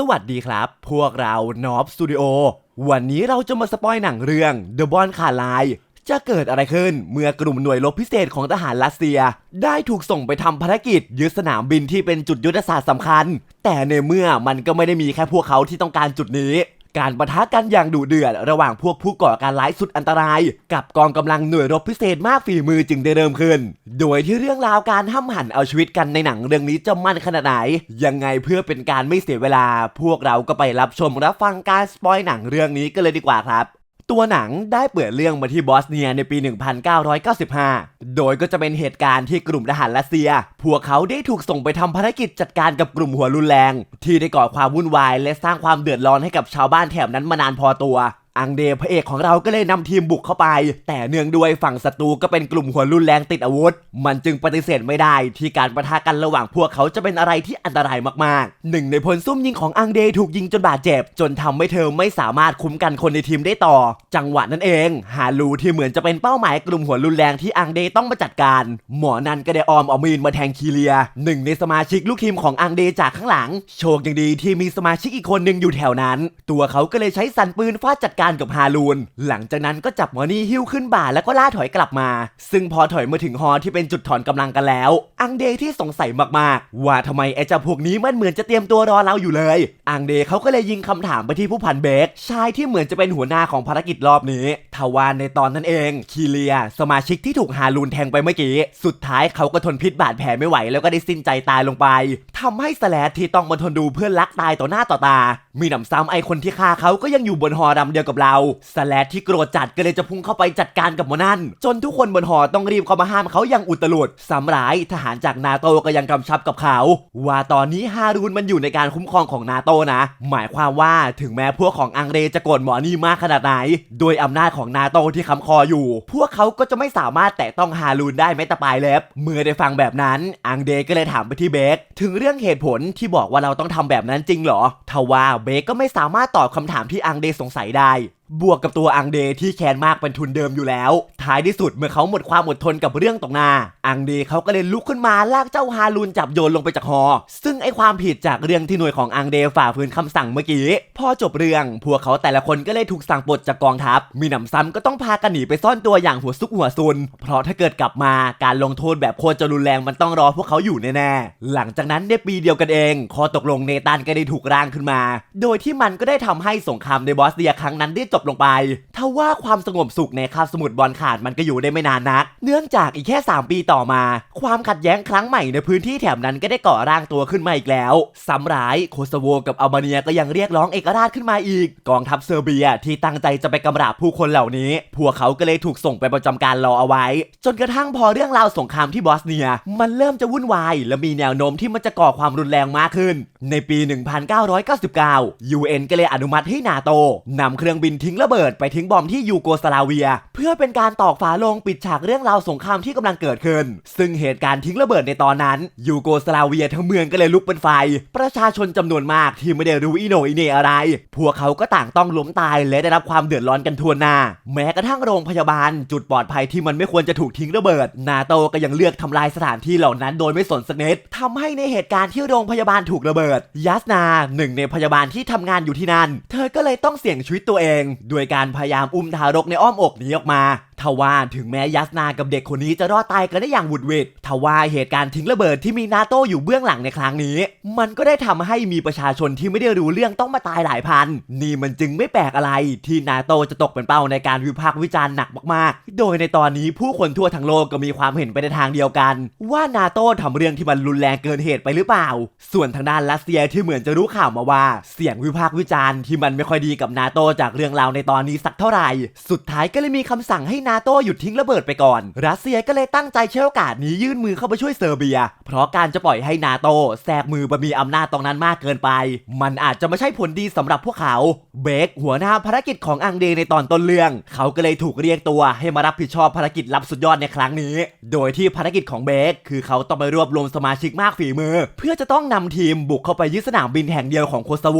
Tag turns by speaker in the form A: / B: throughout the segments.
A: สวัสดีครับ พวกเรานอบสตูดิโอวันนี้เราจะมาสปอยหนังเรื่อง The b o n ขาลาย จะเกิดอะไรขึ้นเมื่อกลุ่มหน่วยรบพิเศษของทหารรัสเซีย ได้ถูกส่งไปทำภารกิจยึดสนามบินที่เป็นจุดยุทธศาสตร์สำคัญ แต่ในเมื่อมันก็ไม่ได้มีแค่พวกเขาที่ต้องการจุดนี้ การประทะกันอย่างดุเดือดระหว่างพวกผู้ก่อการร้ายสุดอันตราย กับกองกำลังหน่วยรบพิเศษมากฝีมือจึงได้เริ่มขึ้น โดยที่เรื่องราวการห้ำหั่นเอาชีวิตกันในหนังเรื่องนี้จะมั่นขนาดไหน ยังไงเพื่อเป็นการไม่เสียเวลา พวกเราก็ไปรับชมรับฟังการสปอยหนังเรื่องนี้กันเลยดีกว่าครับ ตัวหนังได้เปิดเรื่องมาที่บอสเนียในปี 1995 โดยก็จะเป็นเหตุการณ์ที่กลุ่มทหารรัสเซีย พวกเขาได้ถูกส่งไปทำภารกิจจัดการกับกลุ่มหัวรุนแรง ที่ได้ก่อความวุ่นวาย และสร้างความเดือดร้อนให้กับชาวบ้านแถบนั้นมานานพอตัว อังเดพระเอกของเราก็เลยนำทีมบุกเข้าไป แต่เนื่องด้วยฝั่งศัตรูก็เป็นกลุ่มหัวรุนแรงติดอาวุธ มันจึงปฏิเสธไม่ได้ ที่การประทะกันระหว่างพวกเขาจะเป็นอะไรที่อันตรายมากๆ หนึ่งในพลซุ่มยิงของอังเดถูกยิงจนบาดเจ็บ จนทำให้เธอไม่สามารถคุ้มกันคนในทีมได้ต่อ จังหวะนั้นเอง ฮาลูที่เหมือนจะเป็นเป้าหมายกลุ่มหัวรุนแรงที่อังเดต้องมาจัดการ หมอนันก็ได้ออมเอามีนมาแทงคีเลียหนึ่งในสมาชิกลูกทีมของอังเดจากข้างหลัง โชคยังดีที่มีสมาชิกอีกคนหนึ่งอยู่แถวนั้น ตัวเขาก็เลยใช้สันปืนฟาดจัดการกับฮาลูน หลังจากนั้นก็จับหมอนี่หิ้วขึ้นบ่าแล้วก็ล่าถอยกลับมา ซึ่งพอถอยมาถึงฮอที่เป็นจุดถอนกำลังกันแล้ว อังเดที่สงสัยมากๆ ว่าทำไมไอ้เจ้าพวกนี้มันเหมือนจะเตรียมตัวรอเราอยู่เลย อังเดเขาก็เลยยิงคำถามไปที่ผู้พันเบคชายที่เหมือนจะเป็นหัวหน้าของภารกิจรอบนี้ทว่าในตอนนั้นเองคีเลีย สมาชิกที่ถูกฮาลูนแทงไปเมื่อกี้ สุดท้ายเขาก็ทนพิษบาดแผลไม่ไหวแล้วก็ได้สิ้นใจตายลงไปทำให้สแลดที่ต้องมาทนดูเพื่อนรักตายต่อหน้าต่อตา มีหนำซ้ำไอคนที่ฆ่าเขาก็ยังอยู่บนหอดำเดียวกับเราสแลดที่โกรธจัดก็เลยจะพุ่งเข้าไปจัดการกับหมอนั่น จนทุกคนบนหอต้องรีบเข้ามาห้ามเขาอย่างอุตลุดสำหร้ายทหารจากนาโตก็ยังกำชับกับเขา ว่าตอนนี้ฮารูนมันอยู่ในการคุ้มครองของนาโตนะ หมายความว่าถึงแม้พวกของอังเรจะโกรธหมอนี่มากขนาดไหน โดยอำนาจของนาโตที่ค้ำคออยู่ พวกเขาก็จะไม่สามารถแตะต้องฮารูนได้แม้แต่ปลายเล็บเมื่อได้ฟังแบบนั้นอังเดก็เลยถามไปที่เบคถึงเรื่องเหตุผลที่บอกว่าเราต้องทำแบบนั้นจริงเหรอทว่าเบคก็ไม่สามารถตอบคำถามที่อังเดสงสัยได้ บวกกับตัวอังเดที่แค้นมากเป็นทุนเดิมอยู่แล้ว ท้ายที่สุดเมื่อเขาหมดความอดทนกับเรื่องตรงหน้าอังเดเขาก็เลยลุกขึ้นมาลากเจ้าฮารูนจับโยนลงไปจากหอ ซึ่งไอความผิดจากเรื่องที่หน่วยของอังเดฝ่าฝืนคำสั่งเมื่อกี้ พอจบเรื่อง พวกเขาแต่ละคนก็เลยถูกสั่งปลดจากกองทัพ มีหนำซ้ำก็ต้องพากันหนีไปซ่อนตัวอย่างหัวซุกหัวซุน เพราะถ้าเกิดกลับมาการลงโทษแบบโคตรจะรุนแรงมันต้องรอพวกเขาอยู่แน่ๆ หลังจากนั้นในปีเดียวกันเอง ข้อตกลงเนตันก็ได้ถูกร่างขึ้นมา โดยที่มันก็ได้ทำให้สงครามในบอสเนียครั้งนั้นได้จบลงไปทว่าความสงบสุขในคาบสมุทรบอลขาดมันก็อยู่ได้ไม่นานนัก เนื่องจากอีกแค่ 3 ปีต่อมา ความขัดแย้งครั้งใหม่ในพื้นที่แถบนั้นก็ได้ก่อร่างตัวขึ้นมาอีกแล้วซ้ำร้ายโคสโวกับอัลเบเนียก็ยังเรียกร้องเอกราชขึ้นมาอีก กองทัพเซอร์เบียที่ตั้งใจจะไปกำราบผู้คนเหล่านี้ พวกเขาก็เลยถูกส่งไปประจำการรอเอาไว้ จนกระทั่งพอเรื่องราวสงครามที่บอสเนีย มันเริ่มจะวุ่นวาย และมีแนวโน้มที่มันจะก่อความรุนแรงมากขึ้น ในปี 1999 UN ก็เลยอนุมัติให้นาโตนำเครื่องบินทิ้งระเบิดไปทิ้งบอมที่ยูโกสลาเวีย เพื่อเป็นการตอกฝาลงปิดฉากเรื่องราวสงครามที่กำลังเกิดขึ้น ซึ่งเหตุการณ์ทิ้งระเบิดในตอนนั้นยูโกสลาเวียทั้งเมืองก็เลยลุกเป็นไฟ ประชาชนจำนวนมากที่ไม่ได้รู้อีโนอีเนอะไร พวกเขาก็ต่างต้องล้มตายและได้รับความเดือดร้อนกันทั่วหน้า แม้กระทั่งโรงพยาบาล จุดปลอดภัยที่มันไม่ควรจะถูกทิ้งระเบิด นาโตก็ยังเลือกทำลายสถานที่เหล่านั้นโดยไม่สนสักนิดทำให้ในเหตุการณ์ที่โรงพยาบาลถูกระเบิด ยัสนาหนึ่งในพยาบาลที่ทำงานอยู่ที่นั่น เธอก็เลยต้องเสี่ยงชีวิตตัวเองด้วยการพยายามอุ้มทารกในอ้อมอกหนีออกมา ทว่าถึงแม้ยัสนากับเด็กคนนี้จะรอดตายกันได้อย่างหวุดหวิดทว่าเหตุการณ์ทิ้งระเบิดที่มีนาโตอยู่เบื้องหลังในครั้งนี้ มันก็ได้ทำให้มีประชาชนที่ไม่ได้รู้เรื่องต้องมาตายหลายพัน นี่มันจึงไม่แปลกอะไร ที่นาโตจะตกเป็นเป้าในการวิพากษ์วิจารณ์หนักมากๆ โดยในตอนนี้ผู้คนทั่วทั้งโลกก็มีความเห็นไปในทางเดียวกัน ว่านาโตทำเรื่องที่มันรุนแรงเกินเหตุไปหรือเปล่า ส่วนทางด้านรัสเซียที่เหมือนจะรู้ข่าวมาว่า เสียงวิพากษ์วิจารณ์ที่มันไม่ค่อยดีกับนาโตจากเรื่องราวในตอนนี้สักเท่าไหร่ สุดท้ายก็เลยมีคำสั่งให้นาโตหยุดทิ้งระเบิดไปก่อน รัสเซียก็เลยตั้งใจใช้โอกาสนี้ยื่นมือเข้าไปช่วยเซอร์เบีย เพราะการจะปล่อยให้นาโตแทรกมือไปมีอำนาจตรงนั้นมากเกินไป มันอาจจะไม่ใช่ผลดีสำหรับพวกเขา เบคหัวหน้าภารกิจของอังเดในตอนต้นเรื่อง เขาก็เลยถูกเรียกตัวให้มารับผิดชอบภารกิจลับสุดยอดในครั้งนี้ โดยที่ภารกิจของเบคคือเขาต้องไปรวบรวมสมาชิกมากฝีมือ เพื่อจะต้องนำทีมบุกเข้าไปยึดสนามบินแห่งเดียวของโคสโว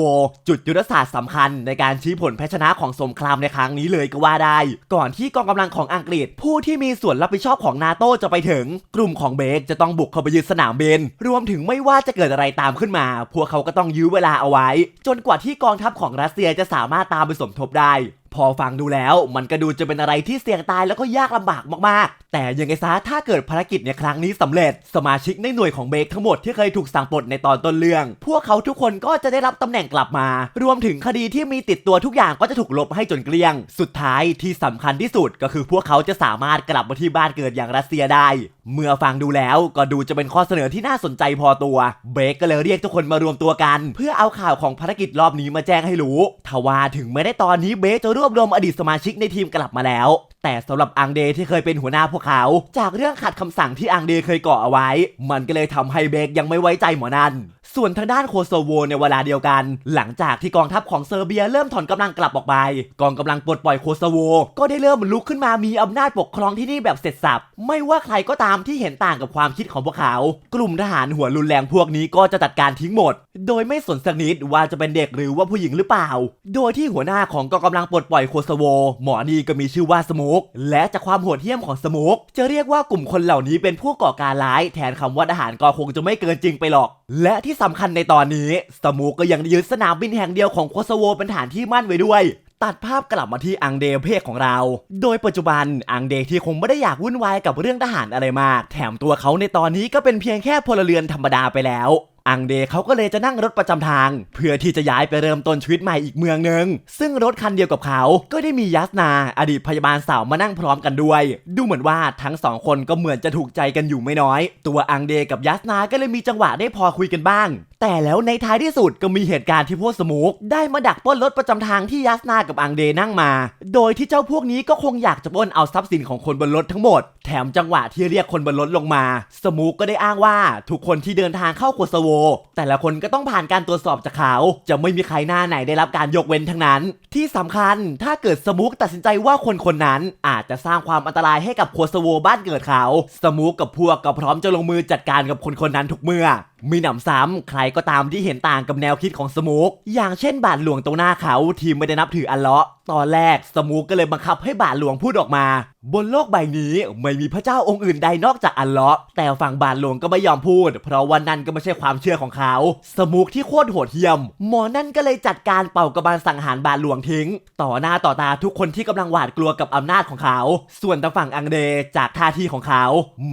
A: จุดยุทธศาสตร์สำคัญในการชี้ผลแพ้ชนะของสงครามในครั้งนี้เลยก็ว่าได้ ก่อนที่กองกำลังของอังกฤษ ผู้ที่มีส่วนรับผิดชอบของนาโตจะไปถึง กลุ่มของเบกจะต้องบุกเข้าไปยึดสนามบิน รวมถึงไม่ว่าจะเกิดอะไรตามขึ้นมา พวกเขาก็ต้องยื้อเวลาเอาไว้ จนกว่าที่กองทัพของรัสเซียจะสามารถตามไปสมทบได้ พอฟังดูแล้วมันก็ดูจะเป็นอะไรที่เสี่ยงตายแล้วก็ยากลำบากมากๆ แต่ยังไงซะถ้าเกิดภารกิจในครั้งนี้สำเร็จ สมาชิกในหน่วยของเบรกทั้งหมดที่เคยถูกสั่งปลดในตอนต้นเรื่อง พวกเขาทุกคนก็จะได้รับตำแหน่งกลับมา รวมถึงคดีที่มีติดตัวทุกอย่างก็จะถูกลบให้จนเกลี้ยง สุดท้ายที่สำคัญที่สุดก็คือพวกเขาจะสามารถกลับมาที่บ้านเกิดอย่างรัสเซียได้ เมื่อฟังดูแล้วก็ดูจะเป็นข้อเสนอที่น่าสนใจพอตัว เบรกก็เลยเรียกทุกคนมารวมตัวกัน เพื่อเอาข่าวของภารกิจรอบนี้มาแจ้งให้รู้ทว่าถึงไม่ได้ตอนนี้เบรกจะรวบรวมอดีตสมาชิกในทีมกลับมาแล้ว แต่สำหรับอังเดที่เคยเป็นหัวหน้าพวกเขา จากเรื่องขัดคำสั่งที่อังเดเคยก่อเอาไว้ มันก็เลยทำให้เบรกยังไม่ไว้ใจหมอนัน ส่วนทางด้านโคโซโวในเวลาเดียวกัน หลังจากที่กองทัพของเซอร์เบียเริ่มถอนกำลังกลับออกไป กองกำลังปลดปล่อยโคโซโว ก็ได้เริ่มลุกขึ้นมามีอำนาจปกครองที่นี่แบบเสร็จสับ ไม่ว่าใครก็ตามที่เห็นต่างกับความคิดของพวกเขา กลุ่มทหารหัวรุนแรงพวกนี้ก็จะจัดการทิ้งหมด โดยไม่สนสักนิดว่าจะเป็นเด็กหรือว่าผู้หญิงหรือเปล่า โดยที่หัวหน้าของกองกำลังปลดปล่อยโคโซโว หมอนีก็มีชื่อว่าสโมกและจากความโหดเหี้ยมของสโมกจะเรียกว่ากลุ่มคนเหล่านี้เป็นผู้ก่อการร้าย แทนคำว่าทหารก็คงจะไม่เกินจริงไปหรอก และที่สำคัญในตอนนี้สโมกก็ยังยึดสนามบินแห่งเดียวของโคโซโวเป็นฐานที่มั่นไว้ด้วยตัดภาพกลับมาที่อังเดเพศของเรา โดยปัจจุบันอังเดที่คงไม่ได้อยากวุ่นวายกับเรื่องทหารอะไรมาก แถมตัวเขาในตอนนี้ก็เป็นเพียงแค่พลเรือนธรรมดาไปแล้วอังเดเขาก็เลยจะนั่งรถประจำทาง เพื่อที่จะย้ายไปเริ่มต้นชีวิตใหม่อีกเมืองหนึ่งซึ่งรถคันเดียวกับเขา ก็ได้มียัสนา อดีตพยาบาลสาวมานั่งพร้อมกันด้วย ดูเหมือนว่าทั้งสองคนก็เหมือนจะถูกใจกันอยู่ไม่น้อย ตัวอังเดกับยัสนาก็เลยมีจังหวะได้พอคุยกันบ้าง แต่แล้วในท้ายที่สุดก็มีเหตุการณ์ที่พวกสมุกได้มาดักปล้นรถประจำทางที่ยัสนากับอังเดนั่งมา โดยที่เจ้าพวกนี้ก็คงอยากจะปล้นเอาทรัพย์สินของคนบนรถทั้งหมด แถมจังหวะที่เรียกคนบนรถลงมา สมุกก็ได้อ้างว่าทุกคนที่เดินทางเข้าโคโซโวแต่ละคนก็ต้องผ่านการตรวจสอบจากเขา จะไม่มีใครหน้าไหนได้รับการยกเว้นทั้งนั้น ที่สำคัญถ้าเกิดสมุกตัดสินใจว่าคนคนนั้นอาจจะสร้างความอันตรายให้กับโคโซโวบ้านเกิดเขา สมุกกับพวกก็พร้อมจะลงมือจัดการกับคนคนนั้นทุกเมื่อมีหนำซ้ำ ใครก็ตามที่เห็นต่างกับแนวคิดของสมุกอย่างเช่นบาทหลวงตรงหน้าเขาที่ไม่ได้นับถืออัลเลาะ ตอนแรกสมุกก็เลยบังคับให้บาทหลวงพูดออกมา บนโลกใบนี้ไม่มีพระเจ้าองค์อื่นใดนอกจากอัลเลาะห์แต่ฝั่งบาทหลวงก็ไม่ยอมพูด เพราะวันนั้นก็ไม่ใช่ความเชื่อของเขา สมุกที่โคตรโหดเหี้ยม หมอนั่นก็เลยจัดการเป่ากระบาลสังหารบาทหลวงทิ้ง ต่อหน้าต่อตาทุกคนที่กำลังหวาดกลัวกับอำนาจของเขา ส่วนทางฝั่งอังเดจากท่าทีของเขา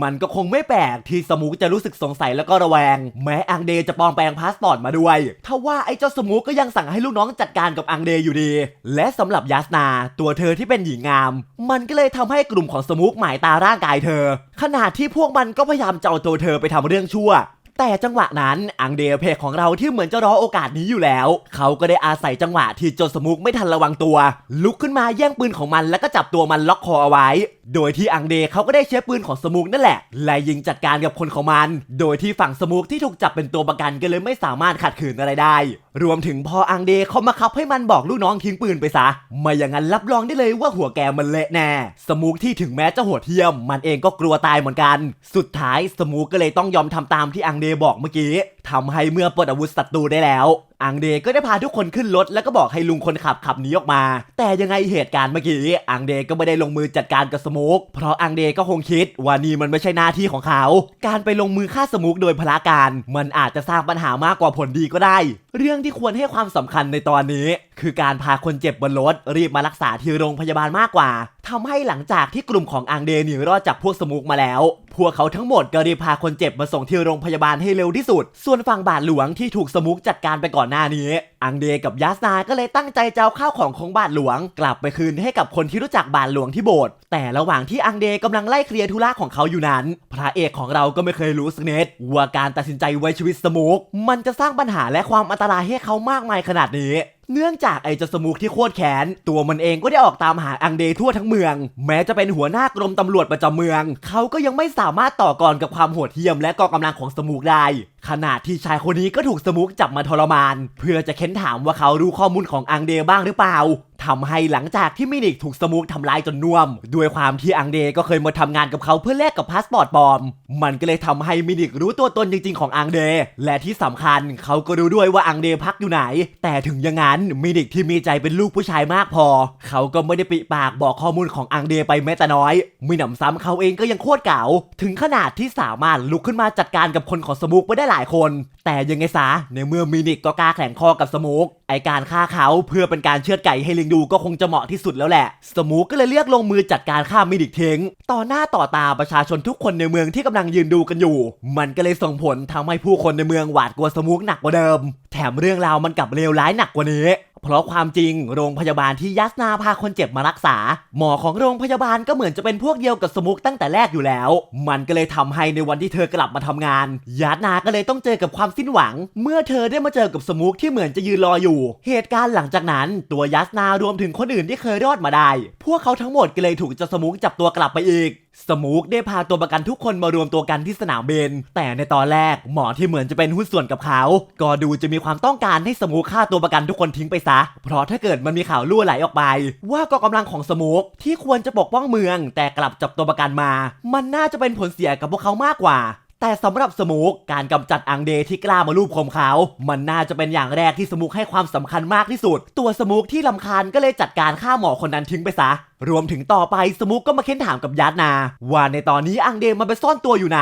A: มันก็คงไม่แปลกที่สมุกจะรู้สึกสงสัยแล้วก็ระแวง แม้อังเดจะปลอมแปลงพาสปอร์ตมาด้วยทว่าไอ้เจ้าสมุกก็ยังสั่งให้ลูกน้องจัดการกับอังเดอยู่ดี และสำหรับยัสนา ตัวเธอที่เป็นหญิงงาม มันก็เลยทำให้กลุ่มของสมุกหมายตาร่างกายเธอขนาดที่พวกมันก็พยายามจะเอาตัวเธอไปทำเรื่องชั่ว แต่จังหวะนั้นอังเดเพกของเราที่เหมือนจะรอโอกาสนี้อยู่แล้ว เขาก็ได้อาศัยจังหวะที่โจสมุกไม่ทันระวังตัว ลุกขึ้นมาแย่งปืนของมันแล้วก็จับตัวมันล็อกคอเอาไว้ โดยที่อังเดเขาก็ได้ใช้ปืนของสมุกนั่นแหละไล่ยิงจัดการกับคนของมัน โดยที่ฝั่งสมุกที่ถูกจับเป็นตัวประกันก็เลยไม่สามารถขัดขืนอะไรได้ รวมถึงพออังเดเขามาคับให้มันบอกลูกน้องทิ้งปืนไปซะ ไม่อย่างนั้นรับรองได้เลยว่าหัวแกมันเละแน่ สมูกที่ถึงแม้จะโหดเทียม มันเองก็กลัวตายเหมือนกัน สุดท้ายสมูกก็เลยต้องยอมทำตามที่อังเดบอกเมื่อกี้ ทำให้เมื่อปลดอาวุธศัตรูได้แล้ว อังเดก็ได้พาทุกคนขึ้นรถแล้วก็บอกให้ลุงคนขับขับหนีออกมา แต่ยังไงเหตุการณ์เมื่อกี้อังเดก็ไม่ได้ลงมือจัดการกับสมุกเพราะอังเดก็คงคิดว่านี่มันไม่ใช่หน้าที่ของเขา การไปลงมือฆ่าสมุกโดยพละการ มันอาจจะสร้างปัญหามากกว่าผลดีก็ได้ เรื่องที่ควรให้ความสำคัญในตอนนี้ คือการพาคนเจ็บบนรถรีบมารักษาที่โรงพยาบาลมากกว่าทำให้หลังจากที่กลุ่มของอังเดหนีรอดจากพวกสมุกมาแล้ว พวกเขาทั้งหมดก็รีบพาคนเจ็บมาส่งที่โรงพยาบาลให้เร็วที่สุดส่วนนฝั่งบาทหลวงที่ถูกสมุกจัดการไปก่อนหน้านี้ อังเดกับยาสนาก็เลยตั้งใจจะเอาข้าวของของบาทหลวง กลับไปคืนให้กับคนที่รู้จักบาทหลวงที่โบสถ์แต่ระหว่างที่อังเดกำลังไล่เคลียร์ธุระของเขาอยู่นั้น พระเอกของเราก็ไม่เคยรู้สักนิดว่าการตัดสินใจไว้ชีวิตสมุกมันจะสร้างปัญหาและความอันตรายให้เขามากมายขนาดนี้เนื่องจากไอ้เจ้าสมุกที่โคตรแค้นตัวมันเองก็ได้ออกตามหาอังเดทั่วทั้งเมือง แม้จะเป็นหัวหน้ากรมตำรวจประจำเมือง เขาก็ยังไม่สามารถต่อกรกับความโหดเหี้ยมและกองกำลังของสมุกได้ขณะที่ชายคนนี้ก็ถูกสมุกจับมาทรมาน เพื่อจะเค้นถามว่าเขารู้ข้อมูลของอังเดบ้างหรือเปล่า ทำให้หลังจากที่มินิกถูกสมุกทำลายจนน่วม ด้วยความที่อังเดก็เคยมาทำงานกับเขาเพื่อแลกกับพาสปอร์ตปลอม มันก็เลยทำให้มินิกรู้ตัวตนจริง ๆของอังเด และที่สำคัญเขาก็รู้ด้วยว่าอังเดพักอยู่ไหน แต่ถึงอย่างนั้นมินิกที่มีใจเป็นลูกผู้ชายมากพอ เขาก็ไม่ได้ปิปากบอกข้อมูลของอังเดไปแม้แต่น้อยมีหนำซ้ำเขาเองก็ยังโคตรเก๋าถึงขนาดที่สามารถลุกขึ้นมาจัดการกับคนของสมุกไปได้หลายคน แต่ยังไงซะในเมื่อมินิกก็กล้าแข่งข้อกับสมุกไอการฆ่าเขาเพื่อเป็นการเชือดไก่ให้ลิงดูก็คงจะเหมาะที่สุดแล้วแหละ สมุกก็เลยเรียกลงมือจัดการฆ่ามินิกทิ้งต่อหน้าต่อตาประชาชนทุกคนในเมืองที่กำลังยืนดูกันอยู่ มันก็เลยส่งผลทำให้ผู้คนในเมืองหวาดกลัวสมูกหนักกว่าเดิม แถมเรื่องราวมันกลับเลวร้ายหนักกว่านี้ เพราะความจริงโรงพยาบาลที่ยัสนาพาคนเจ็บมารักษา หมอของโรงพยาบาลก็เหมือนจะเป็นพวกเดียวกับสมุกตั้งแต่แรกอยู่แล้ว มันก็เลยทำให้ในวันที่เธอกลับมาทำงาน ยัสนาก็เลยต้องเจอกับความสิ้นหวัง เมื่อเธอได้มาเจอกับสมุกที่เหมือนจะยืนรออยู่ เหตุการณ์หลังจากนั้น ตัวยัสนารวมถึงคนอื่นที่เคยรอดมาได้ พวกเขาทั้งหมดก็เลยถูกเจ้าสมุกจับตัวกลับไปอีก สมูกได้พาตัวประกันทุกคนมารวมตัวกันที่สนามบินแต่ในตอนแรกหมอที่เหมือนจะเป็นหุ้นส่วนกับเขา ก็ดูจะมีความต้องการให้สมูกฆ่าตัวประกันทุกคนทิ้งไปซะ เพราะถ้าเกิดมันมีข่าวลั่วไหลออกไป ว่ากองกำลังของสมูกที่ควรจะปกป้องเมือง แต่กลับจับตัวประกันมา มันน่าจะเป็นผลเสียกับพวกเขามากกว่า แต่สำหรับสมูกการกำจัดอังเดที่กล้ามาลูบคมเขามันน่าจะเป็นอย่างแรกที่สมูกให้ความสำคัญมากที่สุด ตัวสมูกที่ลำคาญก็เลยจัดการฆ่าหมอคนนั้นทิ้งไปซะ รวมถึงต่อไปสมูกก็มาเค้นถามกับยัสนา ว่าในตอนนี้อังเดมันไปซ่อนตัวอยู่ไหน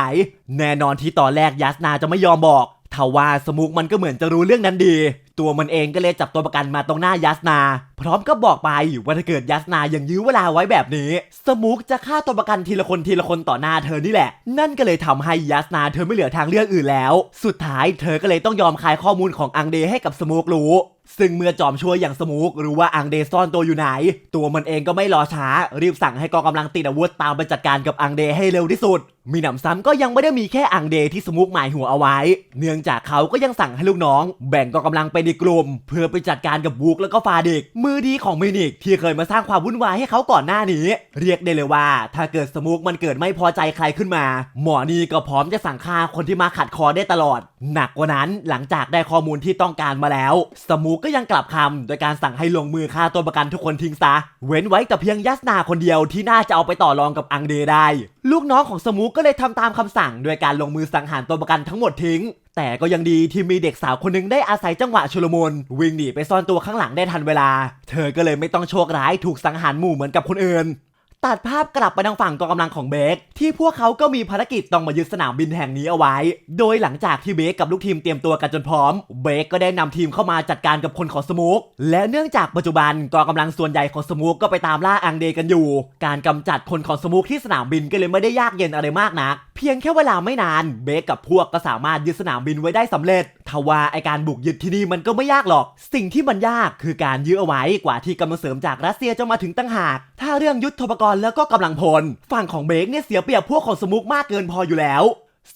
A: แน่นอนที่ตอนแรกยัสนาจะไม่ยอมบอกทว่าสมุกมันก็เหมือนจะรู้เรื่องนั้นดี ตัวมันเองก็เลยจับตัวประกันมาตรงหน้ายัสนา พร้อมก็บอกไปว่าถ้าเกิดยัสนายังยื้อเวลาไว้แบบนี้ สมุกจะฆ่าตัวประกันทีละคนทีละคนต่อหน้าเธอนี่แหละ นั่นก็เลยทำให้ยัสนาเธอไม่เหลือทางเลือกอื่นแล้ว สุดท้ายเธอก็เลยต้องยอมคายข้อมูลของอังเดให้กับสมุกรู้ ซึ่งเมื่อจอมช่วยอย่างสมุกรู้ว่าอังเดซ่อนตัวอยู่ไหน ตัวมันเองก็ไม่รอช้า รีบสั่งให้กองกำลังติดอาวุธตามไปจัดการกับอังเดให้เร็วที่สุด มีหนำซ้ำก็ยังไม่ได้มีแค่อังเดที่สมุกหมายหัวเอาไว้ เนื่องจากเขาก็ยังสั่งให้ลูกน้อง แบ่งกองกำลังไปในกลุ่ม เพื่อไปจัดการกับวูกแล้วก็ฟาดิก มือดีของมินิกที่เคยมาสร้างความวุ่นวายให้เขาก่อนหน้านี้ เรียกได้เลยว่า ถ้าเกิดสมุกมันเกิดไม่พอใจใครขึ้นมา หมอนี่ก็พร้อมจะสั่งฆ่าคนที่มาขัดคอได้ตลอด หนักกว่านั้นหลังจากได้ข้อมูลที่ต้องการมาแล้ว สมุกก็ยังกลับคำโดยการสั่งให้ลงมือฆ่าตัวประกันทุกคนทิ้งซะ เว้นไว้แต่เพียงยัสนาคนเดียวที่น่าจะเอาไปต่อรองกับอังเดได้ ลูกน้องของสมุกก็เลยทำตามคำสั่ง โดยการลงมือสังหารตัวประกันทั้งหมดทิ้งแต่ก็ยังดีที่มีเด็กสาวคนหนึงได้อาศัยจังหวะชุลมุนวิ่งหนีไปซ่อนตัวข้างหลังได้ทันเวลา เธอก็เลยไม่ต้องโชคร้ายถูกสังหารหมู่เหมือนกับคนอื่น ตัดภาพกลับไปทางฝั่งกองกำลังของเบคที่พวกเขาก็มีภารกิจต้องมายึดสนามบินแห่งนี้เอาไว้ โดยหลังจากที่เบคกับลูกทีมเตรียมตัวกันจนพร้อม เบคก็ได้นำทีมเข้ามาจัดการกับคนของสมุกและเนื่องจากปัจจุบันกองกำลังส่วนใหญ่ของสมุกก็ไปตามล่าอังเดกันอยู่ การกำจัดคนของสมุกที่สนามบินก็เลยไม่ได้ยากเย็นอะไรมากนัก เพียงแค่เวลาไม่นาน เบคกับพวกก็สามารถยึดสนามบินไว้ได้สำเร็จทว่าไอการบุกยึดที่นี่มันก็ไม่ยากหรอก สิ่งที่มันยากคือการยื้อเอาไว้กว่าที่กำลังเสริมจากรัสเซียจะมาถึงตั้งหาก ถ้าเรื่องยุทธปกรณ์แล้วก็กำลังพล ฝั่งของเบคเนี่ยเสียเปรียบพวกของสมุกมากเกินพออยู่แล้ว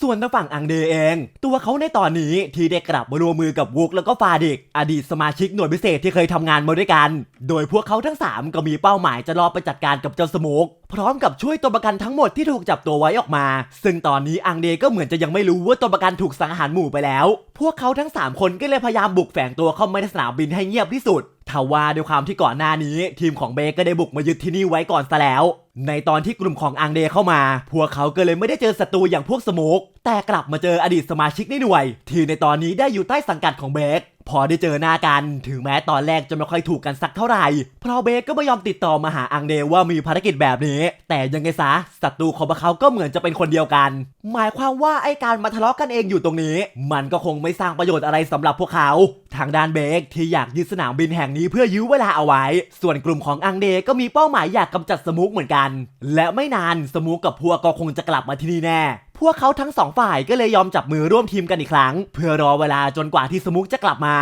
A: ส่วนทางฝั่งอังเดเอง ตัวเขาในตอนนี้ที่ได้กลับมารวมมือกับวุกแล้วก็ฟาดิก อดีตสมาชิกหน่วยพิเศษที่เคยทำงานมาด้วยกัน โดยพวกเขาทั้ง 3 ก็มีเป้าหมายจะรอไปจัดการกับเจ้าสโมกพร้อมกับช่วยตัวประกันทั้งหมดที่ถูกจับตัวไว้ออกมา ซึ่งตอนนี้อังเดก็เหมือนจะยังไม่รู้ว่าตัวประกันถูกสังหารหมู่ไปแล้ว พวกเขาทั้ง 3 คนก็เลยพยายามบุกแฝงตัวเข้ามาในสนามบินให้เงียบที่สุดทว่าด้วยความที่ก่อนหน้านี้ ทีมของเบก็ได้บุกมายึดที่นี่ไว้ก่อนซะแล้ว ในตอนที่กลุ่มของอังเดเข้ามา พวกเขาก็เลยไม่ได้เจอศัตรูอย่างพวกสโมกแต่กลับมาเจออดีตสมาชิกในหน่วย ที่ในตอนนี้ได้อยู่ใต้สังกัดของเบคพอได้เจอหน้ากัน ถึงแม้ตอนแรกจะไม่ค่อยถูกกันสักเท่าไหร่ เพราะเบคก็ไม่ยอมติดต่อมาหาอังเดว่ามีภารกิจแบบนี้ แต่ยังไงซะศัตรูของพวกเขาก็เหมือนจะเป็นคนเดียวกัน หมายความว่าไอ้การมาทะเลาะกันเองอยู่ตรงนี้ มันก็คงไม่สร้างประโยชน์อะไรสำหรับพวกเขา ทางด้านเบคที่อยากยึดสนามบินแห่งนี้เพื่อยื้อเวลาเอาไว้ ส่วนกลุ่มของอังเดก็มีเป้าหมายอยากกำจัดสมุกเหมือนกันและไม่นานสมูกกับพวกก็คงจะกลับมาที่นี่แน่ พวกเขาทั้งสองฝ่ายก็เลยยอมจับมือร่วมทีมกันอีกครั้ง เพื่อรอเวลาจนกว่าที่สมุกจะกลับมา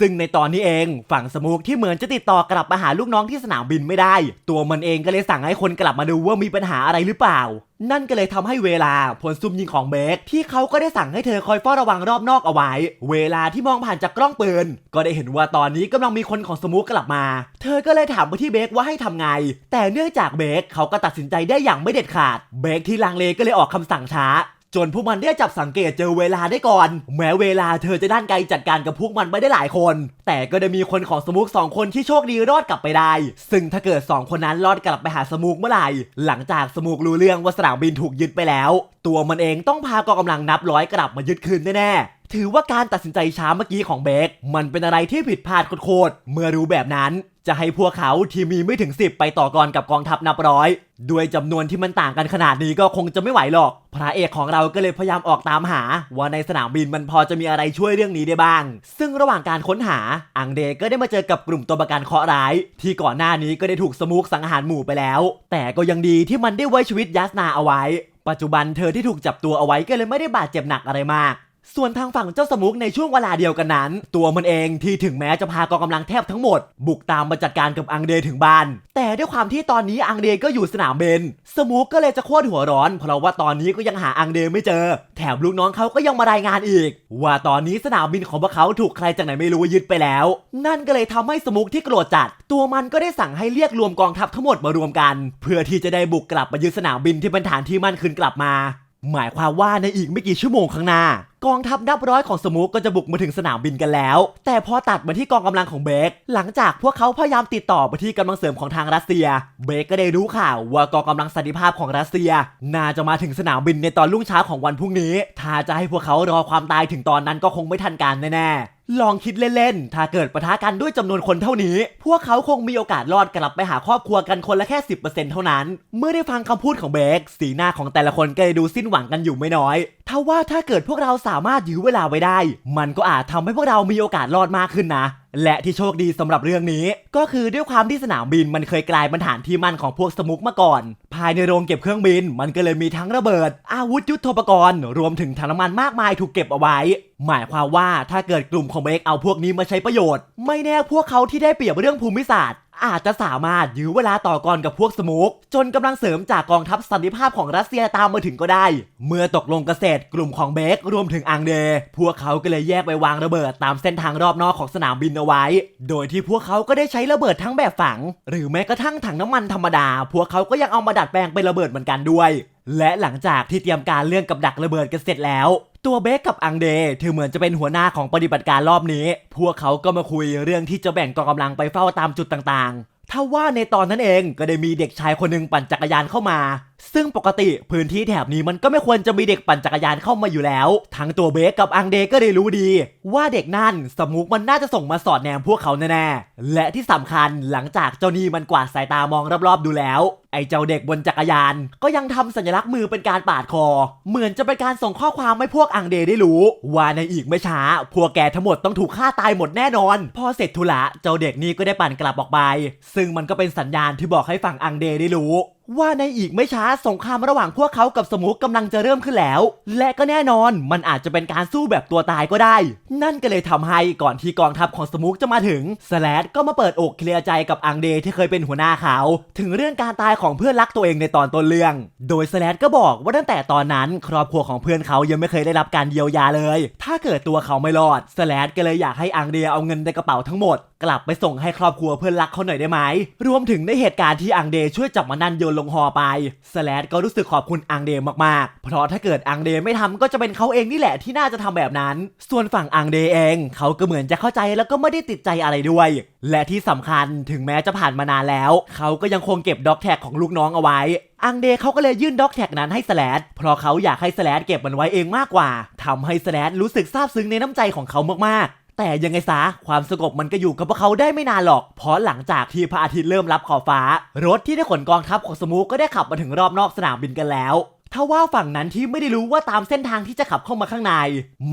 A: ซึ่งในตอนนี้เองฝั่งสมุกที่เหมือนจะติดต่อกลับมาหาลูกน้องที่สนามบินไม่ได้ ตัวมันเองก็เลยสั่งให้คนกลับมาดูว่ามีปัญหาอะไรหรือเปล่า นั่นก็เลยทำให้เวลาผลซุ่มยิงของเบคที่เขาก็ได้สั่งให้เธอคอยเฝ้าระวังรอบนอกเอาไว้ เวลาที่มองผ่านจากกล้องปืน ก็ได้เห็นว่าตอนนี้กำลังมีคนของสมุกกลับมา เธอก็เลยถามไปที่เบคว่าให้ทำไง แต่เนื่องจากเบคเขาก็ตัดสินใจได้อย่างไม่เด็ดขาด เบคที่ลังเลก็เลยออกคำสั่งช้า จนพวกมันได้จับสังเกตเจอเวลาได้ก่อน แม้เวลาเธอจะด้านไกลจัดการกับพวกมันไม่ได้หลายคน แต่ก็ได้มีคนของสมุกสองคนที่โชคดีรอดกลับไปได้ ซึ่งถ้าเกิดสองคนนั้นรอดกลับไปหาสมุกเมื่อไหร่ หลังจากสมุกรู้เรื่องว่าสนามบินถูกยึดไปแล้ว ตัวมันเองต้องพากองกำลังนับร้อยกลับมายึดคืนแน่ๆถือว่าการตัดสินใจช้าเมื่อกี้ของเบคมันเป็นอะไรที่ผิดพลาดโคตรเมื่อรู้แบบนั้น จะให้พวกเขาที่มีไม่ถึง 10 ไปต่อกรกับกองทัพนับร้อย ด้วยจำนวนที่มันต่างกันขนาดนี้ก็คงจะไม่ไหวหรอก พระเอกของเราก็เลยพยายามออกตามหา ว่าในสนามบินมันพอจะมีอะไรช่วยเรื่องนี้ได้บ้าง ซึ่งระหว่างการค้นหา อังเดก็ได้มาเจอกับกลุ่มตัวประกันเคราะห์ร้าย ที่ก่อนหน้านี้ก็ได้ถูกสมุกสังหารหมู่ไปแล้ว แต่ก็ยังดีที่มันได้ไว้ชีวิตยัสนาเอาไว้ ปัจจุบันเธอที่ถูกจับตัวเอาไว้ก็เลยไม่ได้บาดเจ็บหนักอะไรมาก ส่วนทางฝั่งเจ้าสมุกในช่วงเวลาเดียวกันนั้น ตัวมันเองที่ถึงแม้จะพากองกำลังแทบทั้งหมด บุกตามมาจัดการกับอังเดถึงบ้าน แต่ด้วยความที่ตอนนี้อังเดก็อยู่สนามบินสมุกก็เลยจะโคตรหัวร้อน เพราะว่าตอนนี้ก็ยังหาอังเดไม่เจอ แถมลูกน้องเขาก็ยังมารายงานอีก ว่าตอนนี้สนามบินของพวกเขาถูกใครจากไหนไม่รู้ยึดไปแล้ว นั่นก็เลยทำให้สมุกที่โกรธจัด ตัวมันก็ได้สั่งให้เรียกรวมกองทัพทั้งหมดมารวมกัน เพื่อที่จะได้บุกกลับมายึดสนามบินที่เป็นฐานที่มั่นคืนกลับมา หมายความว่าในอีกไม่กี่ชั่วโมงข้างหน้ากองทัพนับร้อยของสมูกก็จะบุกมาถึงสนามบินกันแล้ว แต่พอตัดมาที่กองกำลังของเบคหลังจากพวกเขาพยายามติดต่อไปที่กำลังเสริมของทางรัสเซีย เบคก็ได้รู้ข่าวว่ากองกำลังสันติภาพของรัสเซีย น่าจะมาถึงสนามบินในตอนรุ่งเช้าของวันพรุ่งนี้ ถ้าจะให้พวกเขารอความตายถึงตอนนั้นก็คงไม่ทันการแน่ๆ ลองคิดเล่นๆ ถ้าเกิดปะทะกันด้วยจำนวนคนเท่านี้ พวกเขาคงมีโอกาสรอดกลับไปหาครอบครัวกันคนละแค่ 10%เท่านั้น เมื่อได้ฟังคำพูดของเบคสีหน้าของแต่ละคนก็เลยดูสิ้นหวังกันอยู่ไม่น้อย ถ้าว่าถ้าเกิดพวกเราสามารถยื้อเวลาไว้ได้ มันก็อาจทำให้พวกเรามีโอกาสรอดมากขึ้นนะ และที่โชคดีสำหรับเรื่องนี้ ก็คือด้วยความที่สนามบินมันเคยกลายเป็นฐานที่มั่นของพวกสมุกมาก่อน ภายในโรงเก็บเครื่องบิน มันก็เลยมีทั้งระเบิด อาวุธยุทโธปกรณ์ รวมถึงถังน้ำมันมากมายถูกเก็บเอาไว้ หมายความว่าถ้าเกิดกลุ่มของเบคเอาพวกนี้มาใช้ประโยชน์ ไม่แน่พวกเขาที่ได้เปรียบเรื่องภูมิศาสตร์ อาจจะสามารถยื้อเวลาต่อกรกับพวกสมุกจนกำลังเสริมจากกองทัพสันติภาพของรัสเซียตามมาถึงก็ได้ เมื่อตกลงเกษตรกลุ่มของเบครวมถึงอังเด พวกเขาก็เลยแยกไปวางระเบิดตามเส้นทางรอบนอกของสนามบินเอาไว้ โดยที่พวกเขาก็ได้ใช้ระเบิดทั้งแบบฝัง หรือแม้กระทั่งถังน้ำมันธรรมดา พวกเขาก็ยังเอามาดัดแปลงเป็นระเบิดเหมือนกันด้วยและหลังจากที่เตรียมการเรื่องกับดักระเบิดกันเสร็จแล้ว ตัวเบคกับอังเดถือเหมือนจะเป็นหัวหน้าของปฏิบัติการรอบนี้ พวกเขาก็มาคุยเรื่องที่จะแบ่งกองกำลังไปเฝ้าตามจุดต่างๆ ถ้าว่าในตอนนั้นเองก็ได้มีเด็กชายคนหนึ่งปั่นจักรยานเข้ามา ซึ่งปกติพื้นที่แถบนี้มันก็ไม่ควรจะมีเด็กปั่นจักรยานเข้ามาอยู่แล้ว ทั้งตัวเบคกับอังเดก็ได้รู้ดี ว่าเด็กนั่นสมุกมันน่าจะส่งมาสอดแนมพวกเขาแน่ๆ และที่สำคัญหลังจากเจ้านี่มันกวาดสายตามองรอบๆดูแล้ว ไอ้เจ้าเด็กบนจักรยาน ก็ยังทำสัญลักษณ์มือเป็นการปาดคอ เหมือนจะเป็นการส่งข้อความให้พวกอังเดได้รู้ ว่าในอีกไม่ช้า พวกแกทั้งหมดต้องถูกฆ่าตายหมดแน่นอน พอเสร็จธุระเจ้าเด็กนี่ก็ได้ปั่นกลับออกไป ซึ่งมันก็เป็นสัญญาณที่บอกให้ฝั่งอังเดได้รู้ ว่าในอีกไม่ช้าสงครามระหว่างพวกเขากับสมุกกำลังจะเริ่มขึ้นแล้ว และก็แน่นอนมันอาจจะเป็นการสู้แบบตัวตายก็ได้ นั่นก็เลยทำให้ก่อนที่กองทัพของสมุกจะมาถึงสแลดก็มาเปิดอกเคลียร์ใจกับอังเดที่เคยเป็นหัวหน้าเขา ถึงเรื่องการตายของเพื่อนรักตัวเองในตอนต้นเรื่อง โดยสแลดก็บอกว่าตั้งแต่ตอนนั้น ครอบครัวของเพื่อนเขายังไม่เคยได้รับการเยียวยาเลย ถ้าเกิดตัวเขาไม่รอดสแลดก็เลยอยากให้อังเดเอาเงินในกระเป๋าทั้งหมด กลับไปส่งให้ครอบครัวเพื่อนรักเขาหน่อยได้ไหมรวมถึงในเหตุการณ์ที่อังเดช่วยจับมานันโยนลงหอไปสแลดก็รู้สึกขอบคุณอังเดมากๆ เพราะถ้าเกิดอังเดไม่ทำก็จะเป็นเขาเองนี่แหละที่น่าจะทำแบบนั้น ส่วนฝั่งอังเดเอง เขาก็เหมือนจะเข้าใจแล้วก็ไม่ได้ติดใจอะไรด้วย และที่สำคัญถึงแม้จะผ่านมานานแล้ว เขาก็ยังคงเก็บด็อกแท็กของลูกน้องเอาไว้อังเดเขาก็เลยยื่นด็อกแท็กนั้นให้สแลดเพราะเขาอยากให้สแลดเก็บมันไว้เองมากกว่าทำให้สแลดรู้สึกซาบซึ้งในน้ำใจของเขามากๆ แต่ยังไงซะความสงบมันก็อยู่กับพวกเขาได้ไม่นานหรอก เพราะหลังจากที่พระอาทิตย์เริ่มรับขอบฟ้า รถที่ได้ขนกองทัพของสมูก็ได้ขับมาถึงรอบนอกสนามบินกันแล้วถ้าว่าฝั่งนั้นที่ไม่ได้รู้ว่าตามเส้นทางที่จะขับเข้ามาข้างใน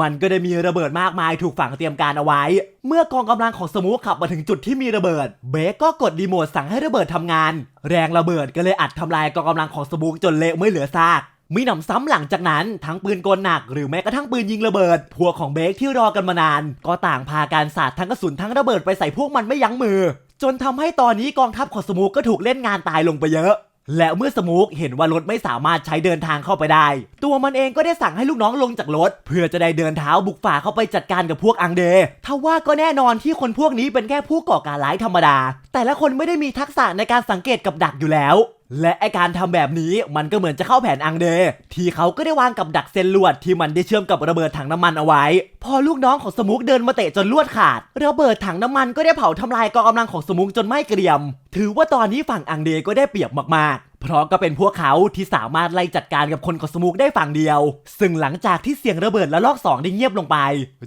A: มันก็ได้มีระเบิดมากมายถูกฝังเตรียมการเอาไว้ เมื่อกองกำลังของสมูขับมาถึงจุดที่มีระเบิด เบคก็กดรีโมทสั่งให้ระเบิดทำงาน แรงระเบิดก็เลยอัดทำลายกองกำลังของสมูจนเละไม่เหลือซาก มีหนำซ้ำหลังจากนั้นทั้งปืนกลหนักหรือแม้กระทั่งปืนยิงระเบิด พวกของเบคที่รอกันมานาน ก็ต่างพาการสาดทั้งกระสุนทั้งระเบิดไปใส่พวกมันไม่ยั้งมือ จนทำให้ตอนนี้กองทัพของสมูกก็ถูกเล่นงานตายลงไปเยอะและเมื่อสมูกเห็นว่ารถไม่สามารถใช้เดินทางเข้าไปได้ ตัวมันเองก็ได้สั่งให้ลูกน้องลงจากรถ เพื่อจะได้เดินเท้าบุกฝ่าเข้าไปจัดการกับพวกอังเดทว่าก็แน่นอนที่คนพวกนี้เป็นแค่ผู้ก่อการร้ายธรรมดา แต่ละคนไม่ได้มีทักษะในการสังเกตกับดักอยู่แล้ว และไอการทำแบบนี้มันก็เหมือนจะเข้าแผนอังเด ที่เขาก็ได้วางกับดักเส้นลวดที่มันได้เชื่อมกับระเบิดถังน้ำมันเอาไว้ พอลูกน้องของสมุกเดินมาเตะจนลวดขาด ระเบิดถังน้ำมันก็ได้เผาทำลายกองกำลังของสมุกจนไหม้เกรียม ถือว่าตอนนี้ฝั่งอังเดก็ได้เปรียบมากๆ เพราะก็เป็นพวกเขาที่สามารถไล่จัดการกับคนของสมุกได้ฝั่งเดียว ซึ่งหลังจากที่เสียงระเบิดและลอกสองได้เงียบลงไป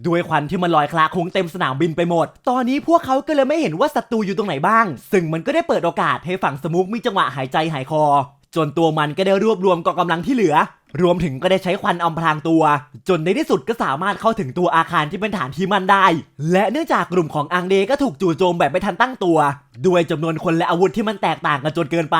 A: ด้วยควันที่มันลอยคลาคุ้งเต็มสนามบินไปหมด ตอนนี้พวกเขาก็เลยไม่เห็นว่าศัตรูอยู่ตรงไหนบ้าง ซึ่งมันก็ได้เปิดโอกาสให้ฝั่งสมุกมีจังหวะหายใจหายคอ จนตัวมันก็ได้รวบรวมกองกำลังที่เหลือรวมถึงก็ได้ใช้ควันอำพรางตัว จนในที่สุดก็สามารถเข้าถึงตัวอาคารที่เป็นฐานที่มันได้ และเนื่องจากกลุ่มของอังเดก็ถูกจู่โจมแบบไม่ทันตั้งตัว ด้วยจำนวนคนและอาวุธที่มันแตกต่างกันจนเกินไป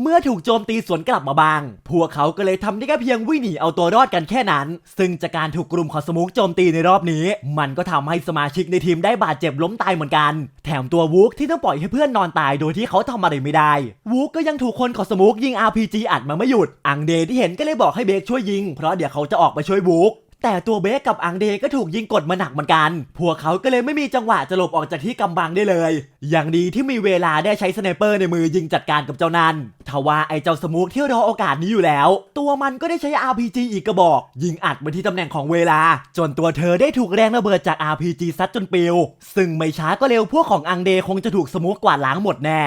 A: เมื่อถูกโจมตีสวนกลับมาบาง พวกเขาก็เลยทำได้แค่เพียงวิ่งหนีเอาตัวรอดกันแค่นั้น ซึ่งจากการถูกกลุ่มของสมุกโจมตีในรอบนี้ มันก็ทำให้สมาชิกในทีมได้บาดเจ็บล้มตายเหมือนกัน แถมตัววูกที่ต้องปล่อยให้เพื่อนนอนตายโดยที่เขาทำอะไรไม่ได้ วูกก็ยังถูกคนของสมุกยิง RPG อัดมาไม่หยุด อังเดที่เห็นก็เลยบอกใให้เบคช่วยยิง เพราะเดี๋ยวเขาจะออกไปช่วยวูกแต่ตัวเบคกับอังเดก็ถูกยิงกดมาหนักเหมือนกัน พวกเขาก็เลยไม่มีจังหวะจะหลบออกจากที่กำบังได้เลย อย่างดีที่มีเวลาได้ใช้สไนเปอร์ในมือยิงจัดการกับเจ้านันทว่าไอ้เจ้าสมูกที่รอโอกาสนี้อยู่แล้ว ตัวมันก็ได้ใช้ RPG อีกกระบอก ยิงอัดมาที่ตำแหน่งของเวลา จนตัวเธอได้ถูกแรงระเบิดจาก RPG ซัดจนปิว ซึ่งไม่ช้าก็เร็วพวกของอังเดคงจะถูกสมูกกวาดล้างหมดแน่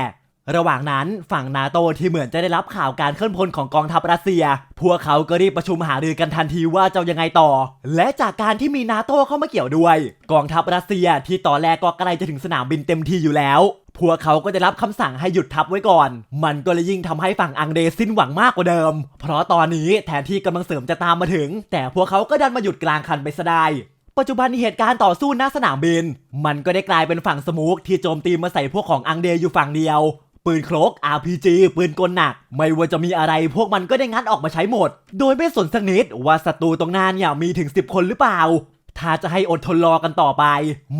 A: ระหว่างนั้นฝั่งนาโตที่เหมือนจะได้รับข่าวการเคลื่อนพลของกองทัพรัสเซีย พวกเขาก็รีบประชุมหารือกันทันทีว่าจะยังไงต่อ และจากการที่มีนาโตเข้ามาเกี่ยวด้วย กองทัพรัสเซียที่ตอนแรกก็ใกล้จะถึงสนามบินเต็มทีอยู่แล้ว พวกเขาก็ได้รับคำสั่งให้หยุดทัพไว้ก่อน มันก็เลยยิ่งทำให้ฝั่งอังเดสิ้นหวังมากกว่าเดิม เพราะตอนนี้แทนที่กำลังเสริมจะตามมาถึง แต่พวกเขาก็ดันมาหยุดกลางคันไปซะได้ปัจจุบันเหตุการณ์ต่อสู้หน้าสนามบิน มันก็ได้กลายเป็นฝั่งสมูกที่โจมตีมาใส่พวกของอังเดอยู่ฝั่งเดียว ปืนโครก RPG ปืนกลหนัก ไม่ว่าจะมีอะไรพวกมันก็ได้งัดออกมาใช้หมด โดยไม่สนสักนิดว่าศัตรูตรงหน้าเนี่ยมีถึง 10 คนหรือเปล่า ถ้าจะให้อดทนรอกันต่อไป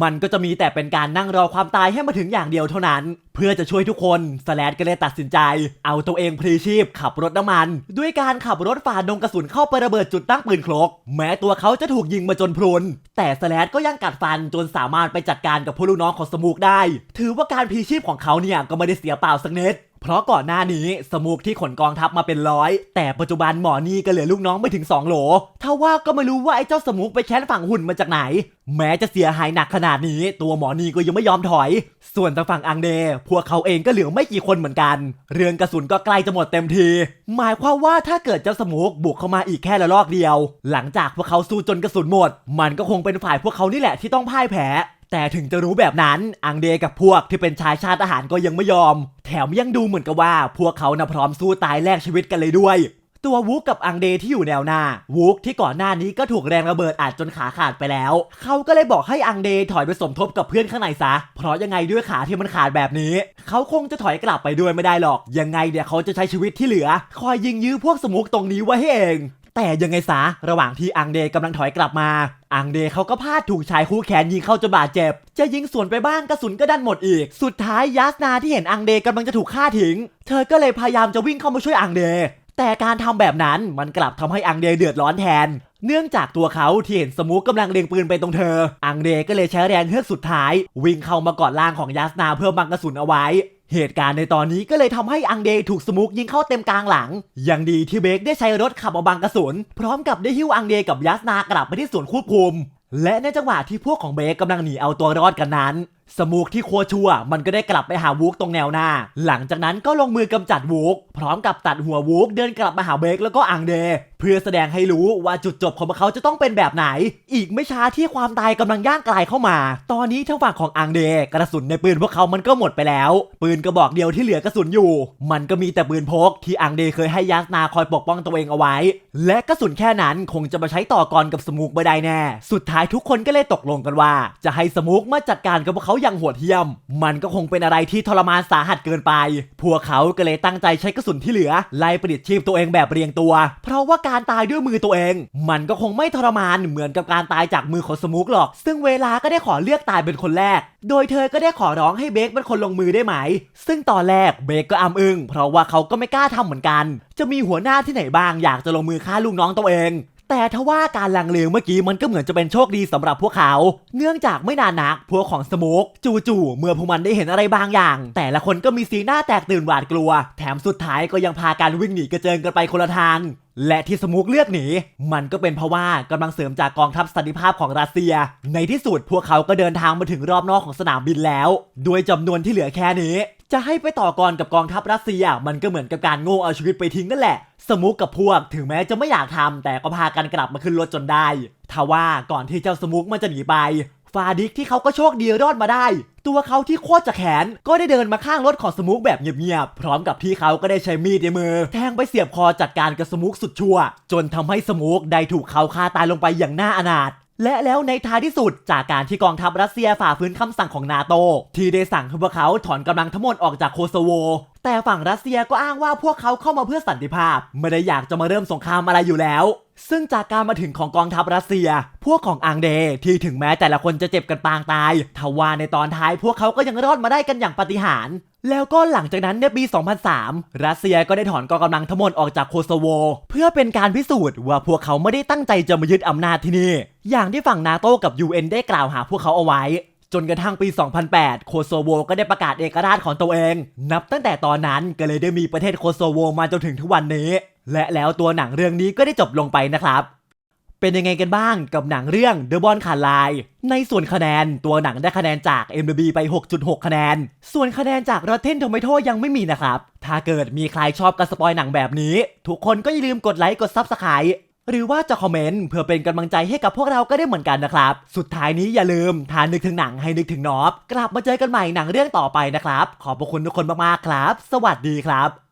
A: มันก็จะมีแต่เป็นการนั่งรอความตายให้มาถึงอย่างเดียวเท่านั้น เพื่อจะช่วยทุกคนสแลดก็เลยตัดสินใจ เอาตัวเองพลีชีพขับรถน้ำมัน ด้วยการขับรถฝ่าดงกระสุนเข้าไประเบิดจุดตั้งปืนโครก แม้ตัวเขาจะถูกยิงมาจนพรุน แต่สแลดก็ยังกัดฟันจนสามารถไปจัดการกับพวกลูกน้องของสมูกได้ ถือว่าการพลีชีพของเขาเนี่ยก็ไม่ได้เสียเปล่าสักนิด เพราะก่อนหน้านี้สมูกที่ขนกองทัพมาเป็นร้อย แต่ปัจจุบันหมอนี่ก็เหลือลูกน้องไม่ถึง 2 โหลถ้าว่าก็ไม่รู้ว่าไอ้เจ้าสมูกไปแค้นฝั่งหุ่นมาจากไหน แม้จะเสียหายหนักขนาดนี้ ตัวหมอนี่ก็ยังไม่ยอมถอย ส่วนทางฝั่งอังเด พวกเขาเองก็เหลือไม่กี่คนเหมือนกัน เรืองกระสุนก็ใกล้จะหมดเต็มที หมายความว่าถ้าเกิดเจ้าสมูกบุกเข้ามาอีกแค่ละลอกเดียว หลังจากพวกเขาสู้จนกระสุนหมด มันก็คงเป็นฝ่ายพวกเขานี่แหละที่ต้องพ่ายแพ้ แต่ถึงจะรู้แบบนั้น อังเดกับพวกที่เป็นชายชาติทหารก็ยังไม่ยอม แถมยังดูเหมือนกับว่า พวกเขานะพร้อมสู้ตายแลกชีวิตกันเลยด้วย ตัววูกกับอังเดที่อยู่แนวหน้า วูกที่ก่อนหน้านี้ก็ถูกแรงระเบิดอัดจนขาขาดไปแล้ว เขาก็เลยบอกให้อังเดถอยไปสมทบกับเพื่อนข้างในซะ เพราะยังไงด้วยขาที่มันขาดแบบนี้ เขาคงจะถอยกลับไปด้วยไม่ได้หรอก ยังไงเดี๋ยวเขาจะใช้ชีวิตที่เหลือ คอยยิงยื้อพวกสมุกตรงนี้ไว้ให้เอง แต่ยังไงซะระหว่างที่อังเดกำลังถอยกลับมา อังเดเขาก็พลาดถูกชายคู่แขนยิงเข้าจนบาดเจ็บ จะยิงสวนไปบ้างกระสุนก็ดันหมดอีก สุดท้ายยาสนาที่เห็นอังเดกำลังจะถูกฆ่าทิ้ง เธอก็เลยพยายามจะวิ่งเข้ามาช่วยอังเด แต่การทำแบบนั้นมันกลับทำให้อังเดเดือดร้อนแทน เนื่องจากตัวเขาที่เห็นสมูกกำลังเล็งปืนไปตรงเธอ อังเดก็เลยใช้แรงเฮือกสุดท้าย วิ่งเข้ามากอดล่างของยาสนาเพื่อบังกระสุนเอาไว้ เหตุการณ์ในตอนนี้ก็เลยทำให้อังเดถูกสมุกยิงเข้าเต็มกลางหลัง ยังดีที่เบคได้ใช้รถขับมาบังกระสุน พร้อมกับได้หิ้วอังเดกับยัสนากลับไปที่ส่วนควบคุม และในจังหวะที่พวกของเบคกำลังหนีเอาตัวรอดกันนั้นสมูกที่ครัวชัวมันก็ได้กลับไปหาวูกตรงแนวหน้า หลังจากนั้นก็ลงมือกำจัดวูกพร้อมกับตัดหัววูกเดินกลับมาหาเบคแล้วก็อังเด เพื่อแสดงให้รู้ว่าจุดจบของพวกเขาจะต้องเป็นแบบไหน อีกไม่ช้าที่ความตายกำลังย่างกลายเข้ามา ตอนนี้ทางฝั่งของอังเด กระสุนในปืนพวกเขามันก็หมดไปแล้ว ปืนกระบอกเดียวที่เหลือกระสุนอยู่ มันก็มีแต่ปืนพกที่อังเดเคยให้ยาสนาคอยปกป้องตัวเองเอาไว้ และกระสุนแค่นั้นคงจะมาใช้ต่อกรกับสมูกไม่ได้แน่ สุดท้ายทุกคนก็เลยตกลงกันว่า จะให้สมูกมาจัดการกับพวกเขาอย่างโหดเหี้ยม มันก็คงเป็นอะไรที่ทรมานสาหัสเกินไป พวกเขาก็เลยตั้งใจใช้กระสุนที่เหลือ ไล่ประดิษฐ์ชีพตัวเองแบบเรียงตัว เพราะว่าการตายด้วยมือตัวเอง มันก็คงไม่ทรมานเหมือนกับการตายจากมือของสมูกหรอก ซึ่งเวลาก็ได้ขอเลือกตายเป็นคนแรก โดยเธอก็ได้ขอร้องให้เบคเป็นคนลงมือได้ไหม ซึ่งตอนแรกเบคก็อำอึ้งเพราะว่าเขาก็ไม่กล้าทำเหมือนกัน จะมีหัวหน้าที่ไหนบ้างอยากจะลงมือฆ่าลูกน้องตัวเอง แต่ทว่าการลังเลเมื่อกี้มันก็เหมือนจะเป็นโชคดีสำหรับพวกเขา เนื่องจากไม่นานนักพวกของสโมกจู่ๆเมื่อพวกมันได้เห็นอะไรบางอย่าง แต่ละคนก็มีสีหน้าแตกตื่นหวาดกลัว แถมสุดท้ายก็ยังพาการวิ่งหนีกระเจิงกันไปคนละทาง และที่สมุกเลือกหนี มันก็เป็นเพราะว่ากำลังเสริมจากกองทัพสันติภาพของรัสเซีย ในที่สุดพวกเขาก็เดินทางมาถึงรอบนอกของสนามบินแล้วด้วยจำนวนที่เหลือแค่นี้ จะให้ไปต่อกรกับกองทัพรัสเซีย มันก็เหมือนกับการโง่เอาชีวิตไปทิ้งนั่นแหละ สมุกกับพวกถึงแม้จะไม่อยากทำแต่ก็พากันกลับมาขึ้นรถจนได้ทว่าก่อนที่เจ้าสมุกมันจะหนีไปฟาดิกที่เขาก็โชคดีรอดมาได้ ตัวเขาที่โคตรจะแขน ก็ได้เดินมาข้างรถของสมุกแบบเงียบๆ พร้อมกับที่เขาก็ได้ใช้มีดในมือ แทงไปเสียบคอจัดการกับสมุกสุดชั่ว จนทำให้สมุกได้ถูกเขาฆ่าตายลงไปอย่างน่าอนาถและแล้วในท้ายที่สุดจากการที่กองทัพรัสเซียฝ่าฝืนคำสั่งของนาโต ที่ได้สั่งให้พวกเขาถอนกำลังทั้งหมดออกจากโคโซโว แต่ฝั่งรัสเซียก็อ้างว่าพวกเขาเข้ามาเพื่อสันติภาพ ไม่ได้อยากจะมาเริ่มสงครามอะไรอยู่แล้ว ซึ่งจากการมาถึงของกองทัพรัสเซีย พวกของอังเดที่ถึงแม้แต่ละคนจะเจ็บกันปางตาย ทว่าในตอนท้ายพวกเขาก็ยังรอดมาได้กันอย่างปาฏิหาริย์แล้วก็หลังจากนั้นในปี 2003 รัสเซียก็ได้ถอนกองกำลังทั้งหมดออกจากโคโซโว เพื่อเป็นการพิสูจน์ว่าพวกเขาไม่ได้ตั้งใจจะมายึดอำนาจที่นี่ อย่างที่ฝั่งนาโต้กับ UN ได้กล่าวหาพวกเขาเอาไว้ จนกระทั่งปี 2008 โคโซโวก็ได้ประกาศเอกราชของตัวเอง นับตั้งแต่ตอนนั้นก็เลยได้มีประเทศโคโซโวมาจนถึงทุกวันนี้ และแล้วตัวหนังเรื่องนี้ก็ได้จบลงไปนะครับ เป็นยังไงกันบ้างกับหนังเรื่อง The Bond ขาดลาย ในส่วนคะแนนตัวหนังได้คะแนนจาก MDB ไป 6.6 คะแนน ส่วนคะแนนจาก Rotten Tomato ยังไม่มีนะครับ ถ้าเกิดมีใครชอบการสปอยหนังแบบนี้ ทุกคนก็อย่าลืมกดไลค์กด Subscribe หรือว่าจะคอมเมนต์เพื่อเป็นกำลังใจให้กับพวกเราก็ได้เหมือนกันนะครับ สุดท้ายนี้อย่าลืมทานึกถึงหนังให้นึกถึงนอบ กลับมาเจอกันใหม่หนังเรื่องต่อไปนะครับ ขอบพระคุณทุกคนมากๆครับ สวัสดีครับ